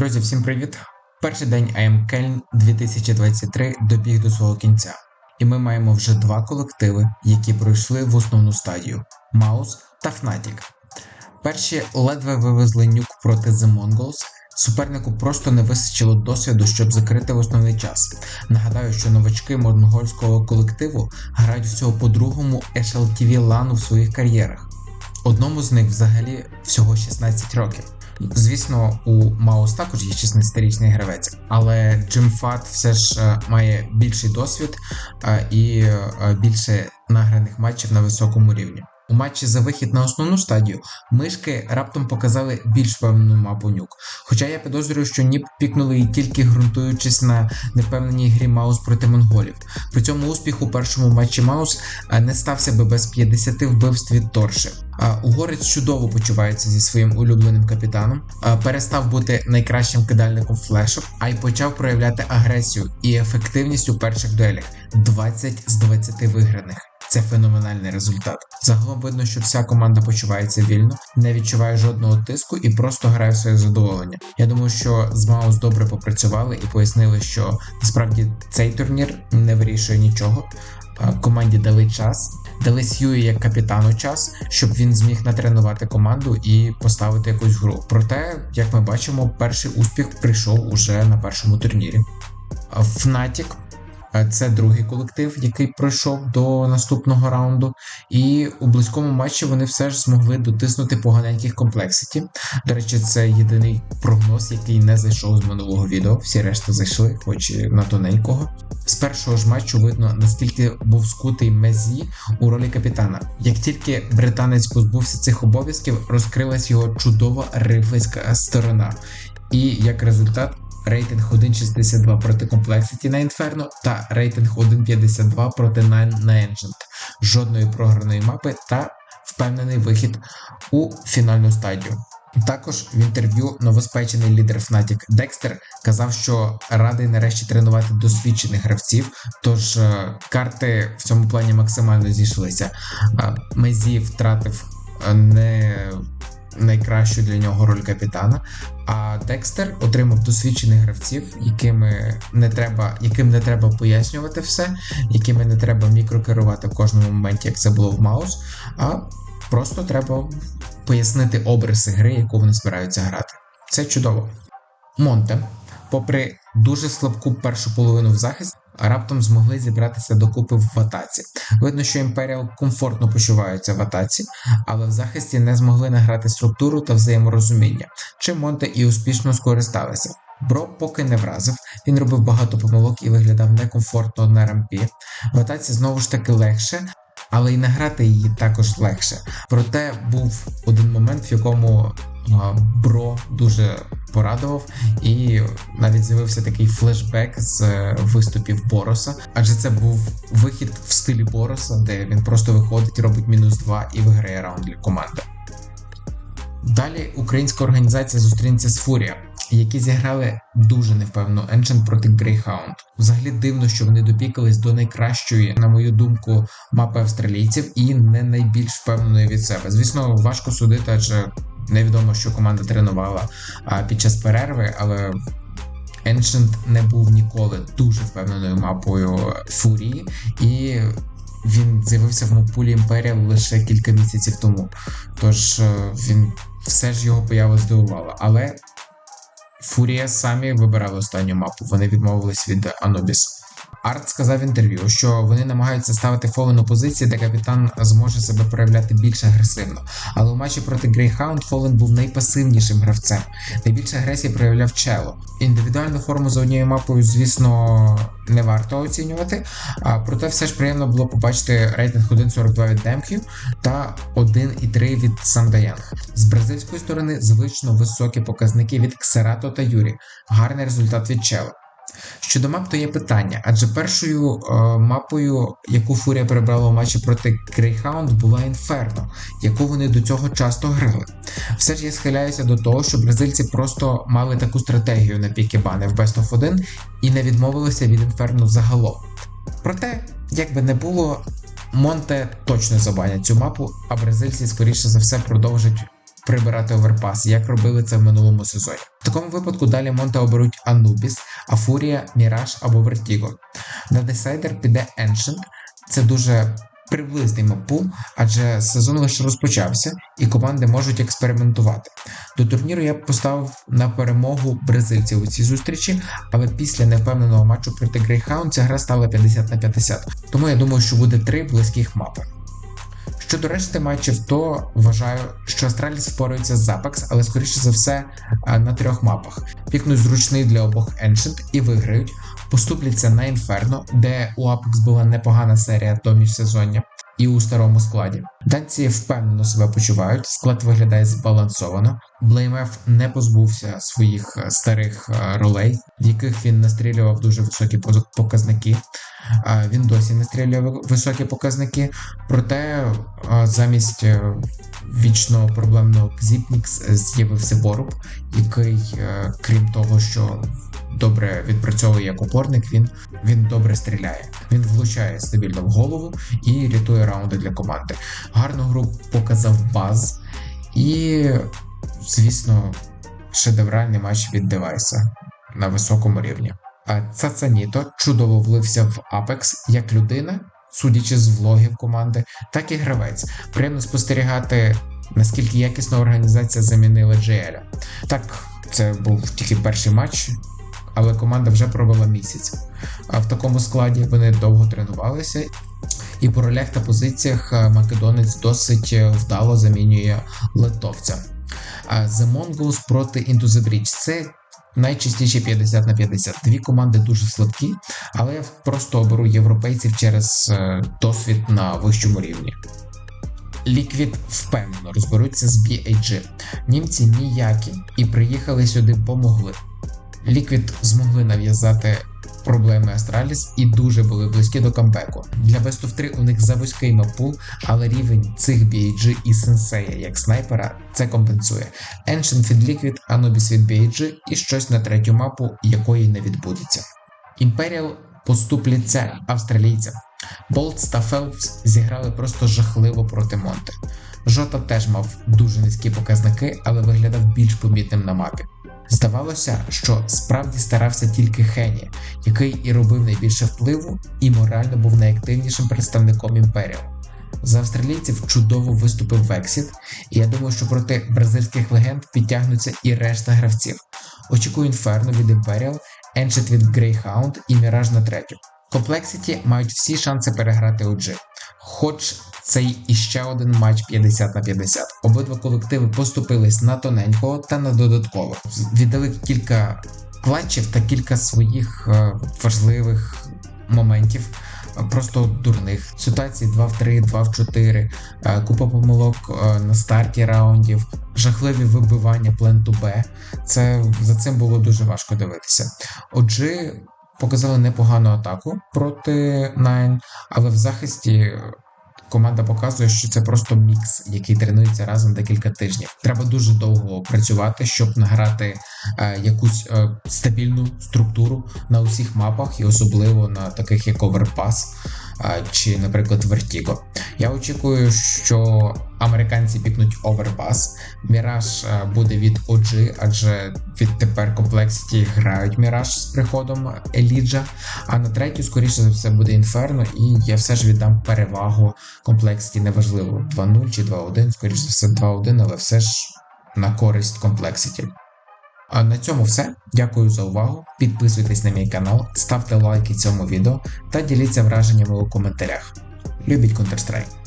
Друзі, всім привіт! Перший день АМ Кельн 2023 добіг до свого кінця, і ми маємо вже два колективи, які пройшли в основну стадію Маус та Fnatic. Перші ледве вивезли нюк проти The Mongols. Супернику просто не вистачило досвіду, щоб закрити в основний час. Нагадаю, що новачки монгольського колективу грають всього по другому HLTV лану в своїх кар'єрах. Одному з них взагалі всього 16 років. Звісно, у Маус також є 16-річний гравець, але Джим Фат все ж е, має більший досвід е, і е, більше награних матчів на високому рівні. У матчі за вихід на основну стадію мишки раптом показали більш певну мапу нюк. Хоча я підозрюю, що Ніп пікнули її тільки ґрунтуючись на непевненій грі Маус проти монголів. При цьому успіх у першому матчі Маус не стався би без 50 вбивств від Торши. Угорець чудово почувається зі своїм улюбленим капітаном, перестав бути найкращим кидальником флешок, а й почав проявляти агресію і ефективність у перших дуелях 20 з 20 виграних. Це феноменальний результат. Загалом видно, що вся команда почувається вільно, не відчуває жодного тиску і просто грає в своє задоволення. Я думаю, що з Маус добре попрацювали і пояснили, що насправді цей турнір не вирішує нічого. Команді дали час, дали Сьюї як капітану час, щоб він зміг натренувати команду і поставити якусь гру. Проте, як ми бачимо, перший успіх прийшов уже на першому турнірі. Fnatic це другий колектив, який пройшов до наступного раунду. І у близькому матчі вони все ж змогли дотиснути поганеньких комплексіті. До речі, це єдиний прогноз, який не зайшов з минулого відео. Всі решта зайшли, хоч на тоненького. З першого ж матчу видно, наскільки був скутий Мезі у ролі капітана. Як тільки британець позбувся цих обов'язків, розкрилась його чудова рифлейська сторона. І як результат, рейтинг 1.62 проти Complexity на Inferno та рейтинг 1.52 проти Nine на Ancient. Жодної програної мапи та впевнений вихід у фінальну стадію. Також в інтерв'ю новоспечений лідер Fnatic Декстер казав, що радий нарешті тренувати досвідчених гравців, тож е, карти в цьому плані максимально зійшлися. Мезі втратив е, не найкращу для нього роль капітана. А Декстер отримав досвідчених гравців, якими не треба, яким не треба пояснювати все, якими не треба мікрокерувати в кожному моменті, як це було в Маус. А просто треба пояснити обриси гри, яку вони збираються грати. Це чудово. Монте, попри дуже слабку першу половину в захист, раптом змогли зібратися докупи в атаці. Видно, що Імперіал комфортно почуваються в атаці, але в захисті не змогли награти структуру та взаєморозуміння, чим Монте і успішно скористалися. Бро поки не вразив, він робив багато помилок і виглядав некомфортно на рампі. В атаці знову ж таки легше, але й награти її також легше. Проте був один момент, в якому Бро дуже порадував, і навіть з'явився такий флешбек з е, виступів Бороса, адже це був вихід в стилі Бороса, де він просто виходить, робить мінус 2 і виграє раунд для команди. Далі українська організація зустрінеться з Фурія, які зіграли дуже невпевну енджин проти Greyhound. Взагалі дивно, що вони допікались до найкращої, на мою думку, мапи австралійців і не найбільш впевненої від себе. Звісно, важко судити, адже невідомо, що команда тренувала під час перерви, але Ancient не був ніколи дуже впевненою мапою Фурії, і він з'явився в мапулі Імперія лише кілька місяців тому. Тож е, він все ж його поява здивувала. Але Фурія самі вибирали останню мапу. Вони відмовились від Анубіс. Арт сказав в інтерв'ю, що вони намагаються ставити Фолен у позиції, де капітан зможе себе проявляти більш агресивно. Але у матчі проти Грейхаунд Фолен був найпасивнішим гравцем. Найбільше агресії проявляв Чело. Індивідуальну форму за однією мапою, звісно, не варто оцінювати. А проте все ж приємно було побачити рейтинг 1.42 від Демків та 1.3 від Сандаянг. З бразильської сторони звично високі показники від Ксерато та Юрі. Гарний результат від Чело. Щодо мап, то є питання, адже першою е, мапою, яку Фурія перебрала у матчі проти Greyhound, була Інферно, яку вони до цього часто грали. Все ж я схиляюся до того, що бразильці просто мали таку стратегію на піки бани в Best of 1 і не відмовилися від Інферно загалом. Проте, як би не було, Монте точно забанять цю мапу, а бразильці, скоріше за все, продовжать прибирати оверпас, як робили це в минулому сезоні. В такому випадку далі Монте оберуть Анубіс, Афурія, Міраж або Вертіго. На десайдер піде Ancient. Це дуже приблизний маппул, адже сезон лише розпочався і команди можуть експериментувати. До турніру я б поставив на перемогу бразильців у цій зустрічі, але після невпевненого матчу проти Greyhound ця гра стала 50 на 50. Тому я думаю, що буде три близьких мапи. Щодо решти матчів, то вважаю, що Астраліс впорається з Apex, але скоріше за все на трьох мапах. Пікнуть зручний для обох Ancient і виграють, поступляться на Інферно, де у Apex була непогана серія до міжсезоння, і у старому складі. Данці впевнено себе почувають, склад виглядає збалансовано. BlameF не позбувся своїх е, старих е, ролей, в яких він настрілював дуже високі показники. Він досі настрілює ви- високі показники, проте е, замість е, вічно проблемного Xipnix з'явився Боруб, який, е, крім того, що добре відпрацьовує як опорник, він, він добре стріляє. Він влучає стабільно в голову і рятує раунди для команди. Гарну гру показав Баз, і, звісно, шедевральний матч від девайса на високому рівні. А Цацаніто чудово влився в Apex як людина, судячи з влогів команди, так і гравець. Приємно спостерігати, наскільки якісно організація замінила GL. Так, це був тільки перший матч, але команда вже провела місяць. А в такому складі вони довго тренувалися, і по ролях та позиціях е, македонець досить е, вдало замінює литовця. The Mongols проти the – це найчастіше 50 на 50. Дві команди дуже слабкі, але я просто оберу європейців через е, досвід на вищому рівні. Liquid впевнено розберуться з BAG. Німці ніякі і приїхали сюди помогли. Liquid змогли нав'язати проблеми Астраліс і дуже були близькі до камбеку. Для Best of 3 у них завузький маппул, але рівень цих BAG і сенсея як снайпера це компенсує. Ancient від Liquid, Anubis від BAG і щось на третю мапу, якої не відбудеться. Imperial поступляться австралійцям. Болтс та Фелпс зіграли просто жахливо проти Монте. Жота теж мав дуже низькі показники, але виглядав більш помітним на мапі. Здавалося, що справді старався тільки Хені, який і робив найбільше впливу, і морально був найактивнішим представником імперіал. За австралійців чудово виступив Вексіт, і я думаю, що проти бразильських легенд підтягнуться і решта гравців. Очікую інферно від Imperial, Ancient від Greyhound і Міраж на третю. Complexity мають всі шанси переграти OG. Хоч це іще один матч 50 на 50. Обидва колективи поступились на тоненького та на додатково. Віддали кілька клатчів та кілька своїх е, важливих моментів. е, Просто дурних ситуацій 2 в 3, 2 в 4, е, купа помилок на старті раундів, жахливі вибивання пленту Б. Це за цим було дуже важко дивитися. Отже, показали непогану атаку проти Nine, але в захисті команда показує, що це просто мікс, який тренується разом декілька тижнів. Треба дуже довго працювати, щоб награти е, якусь е, стабільну структуру на усіх мапах, і особливо на таких як Overpass е, чи, наприклад, Vertigo. Я очікую, що американці пікнуть Overpass, Міраж е, буде від OG, адже відтепер Complexity грають Міраж з приходом Еліджа. А на третю, скоріше за все, буде Інферно, і я все ж віддам перевагу Complexity, неважливо 2-0 чи 2-1, скоріше за все 2-1, але все ж на користь Complexity. А на цьому все. Дякую за увагу. Підписуйтесь на мій канал, ставте лайки цьому відео та діліться враженнями у коментарях. Любіть Counter-Strike!